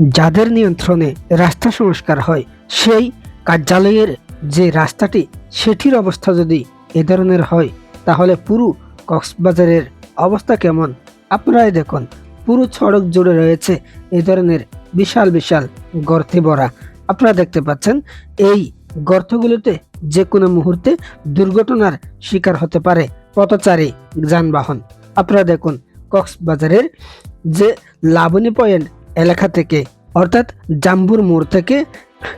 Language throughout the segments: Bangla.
যাদের নিয়ন্ত্রণে রাস্তা সংস্কার হয়, সেই কার্যালয়ের যে রাস্তাটি, সেটির অবস্থা যদি এ ধরনের হয়, তাহলে পুরো কক্সবাজারের অবস্থা কেমন? আপনারাই দেখুন। পুরো সড়ক জুড়ে রয়েছে এ ধরনের বিশাল বিশাল গর্তে ভরা। আপনারা দেখতে পাচ্ছেন, এই গর্তগুলোতে যে কোনো মুহূর্তে দুর্ঘটনার শিকার হতে পারে পথচারী যানবাহন। আপনারা দেখুন, কক্সবাজারের যে লাবণী পয়েন্ট এলাকা থেকে, অর্থাৎ জাম্বুর মোড় থেকে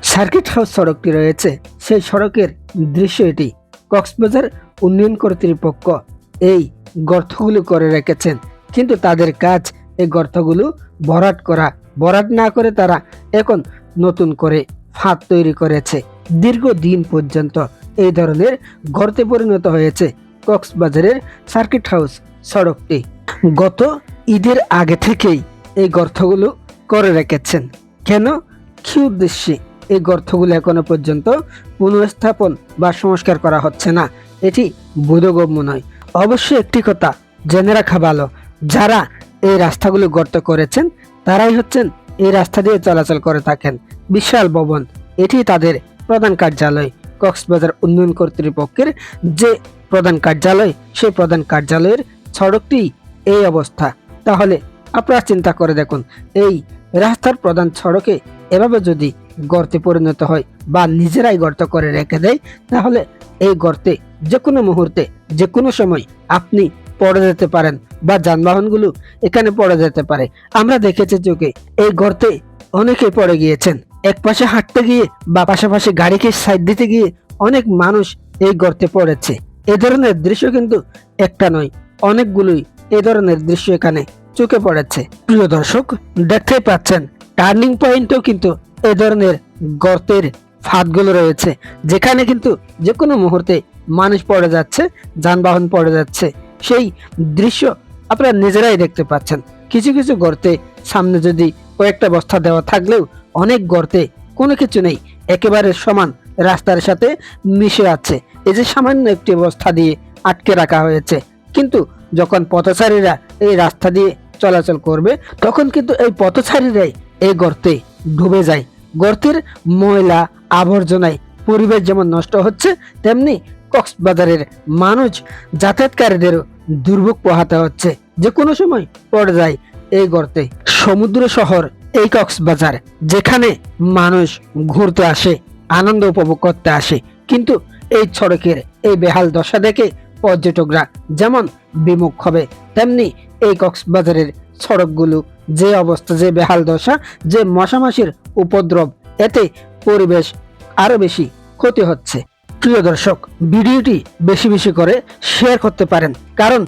সার্কিট হাউস সড়কটি রয়েছে। সেই সড়কের দৃশ্য এটি। কক্সবাজার উন্নয়ন কর্তৃপক্ষ এই গর্তগুলো করে রেখেছেন। কিন্তু তাদের কাজ এই গর্তগুলো ভরাট করা, ভরাট না করে তারা এখন নতুন করে ফাঁদ তৈরি করেছে। দীর্ঘদিন পর্যন্ত এই ধরনের গর্তে পরিণত হয়েছে কক্সবাজারের সার্কিট হাউস সড়কটি। গত ঈদের আগে থেকেই এই গর্তগুলো করে রেখেছেন। কেন? কি উদ্দেশ্যে? এই গর্তগুলো এখনও পর্যন্ত পুনঃস্থাপন বা সংস্কার করা হচ্ছে না। এটি বোধগম্য নয়। অবশ্যই একটি কথা জেনে রাখা ভালো। যারা এই রাস্তাগুলো গর্ত করেছেন, তারাই হচ্ছেন এই রাস্তা দিয়ে চলাচল করে থাকেন। বিশাল ভবন, এটি তাদের প্রধান কার্যালয়। কক্সবাজার উন্নয়ন কর্তৃপক্ষের যে প্রধান কার্যালয় সেই প্রধান কার্যালয়ের সড়কটি এই অবস্থা। তাহলে আপনারা চিন্তা করে দেখুন, এই রাস্তার প্রধান সড়কে এভাবে যদি গর্তে পরিণত হয় বা নিজেরাই গর্ত করে রেখে দেয়, তাহলে এই গর্তে যে কোনো মুহূর্তে যে কোনো সময় আপনি পড়ে যেতে পারেন বা যানবাহনগুলো এখানে পড়ে যেতে পারে। আমরা দেখেছি চোখে এই গর্তে অনেকে পড়ে গিয়েছেন। এক পাশে হাঁটতে গিয়ে বা পাশাপাশি গাড়িকে সাইড দিতে গিয়ে অনেক মানুষ এই গর্তে পড়েছে। এ ধরনের দৃশ্য কিন্তু একটা নয়, অনেকগুলোই এ ধরনের দৃশ্য এখানে চোখে পড়েছে। প্রিয় দর্শক দেখতে পাচ্ছেন টার্নিং পয়েন্টেও কিন্তু এ ধরনের গর্তের ফাঁদগুলো রয়েছে, যেখানে কিন্তু যে কোনো মুহূর্তে মানুষ পড়ে যাচ্ছে, যানবাহন পড়ে যাচ্ছে। সেই দৃশ্য আপনারা নিজেরাই দেখতে পাচ্ছেন। কিছু কিছু গর্তে সামনে যদি কয়েকটা বস্তা দেওয়া থাকলেও অনেক গর্তে কোনো কিছু নেই, একেবারে সমান রাস্তার সাথে মিশে আছে। এই যে সামান্য একটি বস্তা দিয়ে আটকে রাখা হয়েছে, কিন্তু যখন পথচারীরা এই রাস্তা দিয়ে চলাচল করবে, তখন কিন্তু এই পথচারীরাই এই গর্তে ডুবে যায়। গর্তের ময়লা আবর্জনায় পরিবেশ যেমন নষ্ট হচ্ছে, তেমনি কক্সবাজারের মানুষ যাতায়াতকারীদেরও দুর্ভোগ পোহাতে হচ্ছে। যে কোনো সময় পড়ে যায় এই গর্তে। সমুদ্র শহর এই কক্সবাজার, যেখানে মানুষ ঘুরতে আসে, আনন্দ উপভোগ করতে আসে। কিন্তু এই সড়কের এই বেহাল দশা দেখে পর্যটকরা যেমন বিমুখ হবে, তেমনি এই কক্সবাজারের সড়কগুলো যে অবস্থা, যে বেহাল দশা, যে মশামাসির উপদ্রব, এতে পরিবেশ আরও বেশি ক্ষতি হচ্ছে। প্রিয় দর্শক, ভিডিওটি বেশি বেশি করে শেয়ার করতে পারেন, কারণ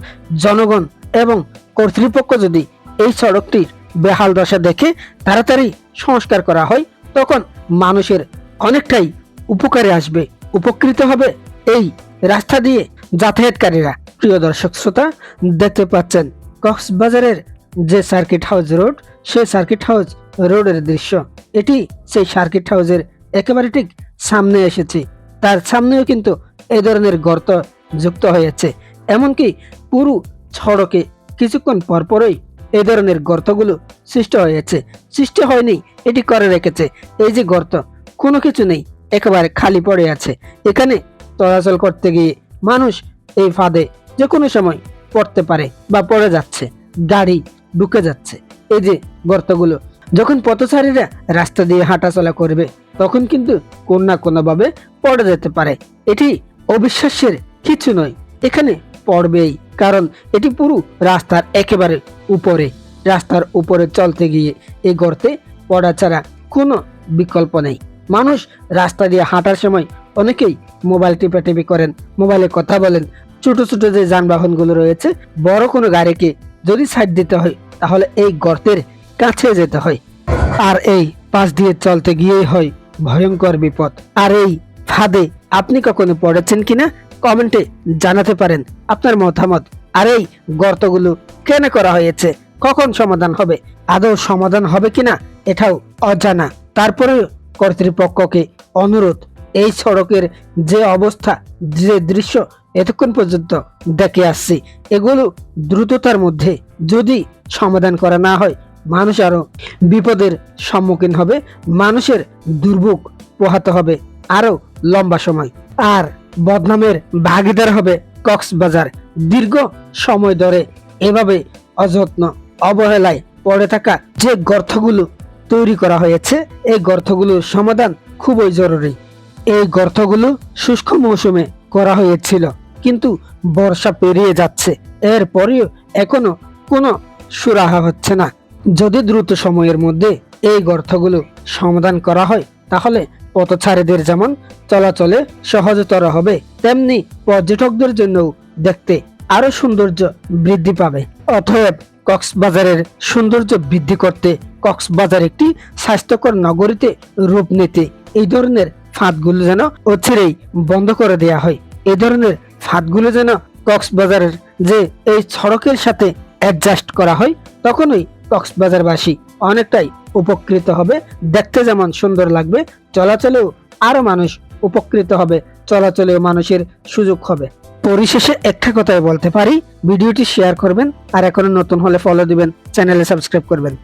জনগণ এবং কর্তৃপক্ষ যদি এই সড়কটির বেহাল দশা দেখে তাড়াতাড়ি সংস্কার করা হয়, তখন মানুষের অনেকটাই উপকারে আসবে, উপকৃত হবে। এই রাস্তা দিয়ে যাতায়াতকারীরা প্রিয় দর্শক শ্রোতা, দেখতে পাচ্ছেন কক্সবাজারের যে সার্কিট হাউস রোড সেই সার্কিট হাউস রোডের দৃশ্য। এটি সেই সার্কিট হাউসের একেবারে ঠিক সামনে এসেছে। তার সামনেও কিন্তু এ ধরনের গর্ত যুক্ত হয়েছে। এমনকি পুরো সড়কে কিছুক্ষণ পরপরই এ ধরনের গর্তগুলো সৃষ্টি হয়েছে। সৃষ্টি হয়নি, এটি করে রেখেছে। এই যে গর্ত, কোনো কিছু নেই, একেবারে খালি পড়ে আছে। এখানে চলাচল করতে গিয়ে মানুষ এই ফাঁদে যে কোনো সময় পড়তে পারে বা পড়ে যাচ্ছে, গাড়ি ঢুকে যাচ্ছে। এই যে গর্তগুলো, যখন পথচারীরা রাস্তা দিয়ে হাঁটাচলা করবে, তখন কিন্তু কোন না কোনোভাবে পড়ে যেতে পারে। এটি অবিশ্বাসের কিছু নয়, এখানে পড়বেই, কারণ এটি পুরো রাস্তার একেবারে উপরে। রাস্তার উপরে চলতে গিয়ে এই গর্তে পড়া ছাড়া কোনো বিকল্প নেই। মানুষ রাস্তা দিয়ে হাঁটার সময় অনেকেই মোবাইল টিপাটিপি করেন, মোবাইলে কথা বলেন। ছোট ছোট যে যানবাহনগুলো রয়েছে, বড় কোনো গাড়িকে যদি সাইড দিতে হয়, তাহলে এই গর্তের কাছে যেতে হয়। আর এই পাশ দিয়ে চলতে গিয়েই হয় ভয়ঙ্কর বিপদ। আর এই ফাঁদে আপনি কখনো পড়েছেন কিনা? কমেন্টে জানাতে পারেন আপনার মতামত। আর এই গর্তগুলো কেন করা হয়েছে? কখন সমাধান হবে? আদৌ সমাধান হবে কিনা? এটাও অজানা। তারপরেও কর্তৃপক্ষকে অনুরোধ এই সড়কের যে অবস্থা, যে দৃশ্য এতক্ষণ পর্যন্ত দেখে আসছি, এগুলো দ্রুততার মধ্যে যদি সমাধান করা না হয়, মানুষ আরও বিপদের সম্মুখীন হবে, মানুষের দুর্ভোগ পোহাতে হবে আরও লম্বা সময়। আর বদনামের ভাগিদার হবে কক্সবাজার। দীর্ঘ সময় ধরে এভাবে অযত্ন অবহেলায় পড়ে থাকা যে গর্তগুলো তৈরি করা হয়েছে, এই গর্তগুলোর সমাধান খুবই জরুরি। এই গর্তগুলো শুষ্ক মৌসুমে করা হয়েছিল, কিন্তু বর্ষা পেরিয়ে যাচ্ছে। এরপরেও এখনও কোনো সুরাহা হচ্ছে না। যদি দ্রুত সময়ের মধ্যে এই গর্তগুলো সমাধান করা হয়, তাহলে পথচারীদের যেমন চলাচলে সহজতর হবে, তেমনি পর্যটকদের জন্য দেখতে আরও সৌন্দর্য বৃদ্ধি পাবে। অতএব কক্সবাজারের সৌন্দর্য বৃদ্ধি করতে কক্সবাজার একটি স্বাস্থ্যকর নগরীতে রূপ নিতে এই ধরনের ফাঁদগুলো যেন অচিরেই বন্ধ করে দেয়া হয়। এই ধরনের ফাঁদগুলো যেন কক্সবাজারের যে এই সড়কের সাথে অ্যাডজাস্ট করা হয়, তখনই কক্সবাজারবাসী অনেকটাই উপকৃত হবে। দেখতে যেমন সুন্দর লাগবে, চলাচলেও আরও মানুষ উপকৃত হবে, চলাচলেও মানুষের সুযোগ হবে। পরিশেষে একটা কথাই বলতে পারি, ভিডিওটি শেয়ার করবেন আর এখনও নতুন হলে ফলো দিবেন চ্যানেলে সাবস্ক্রাইব করবেন।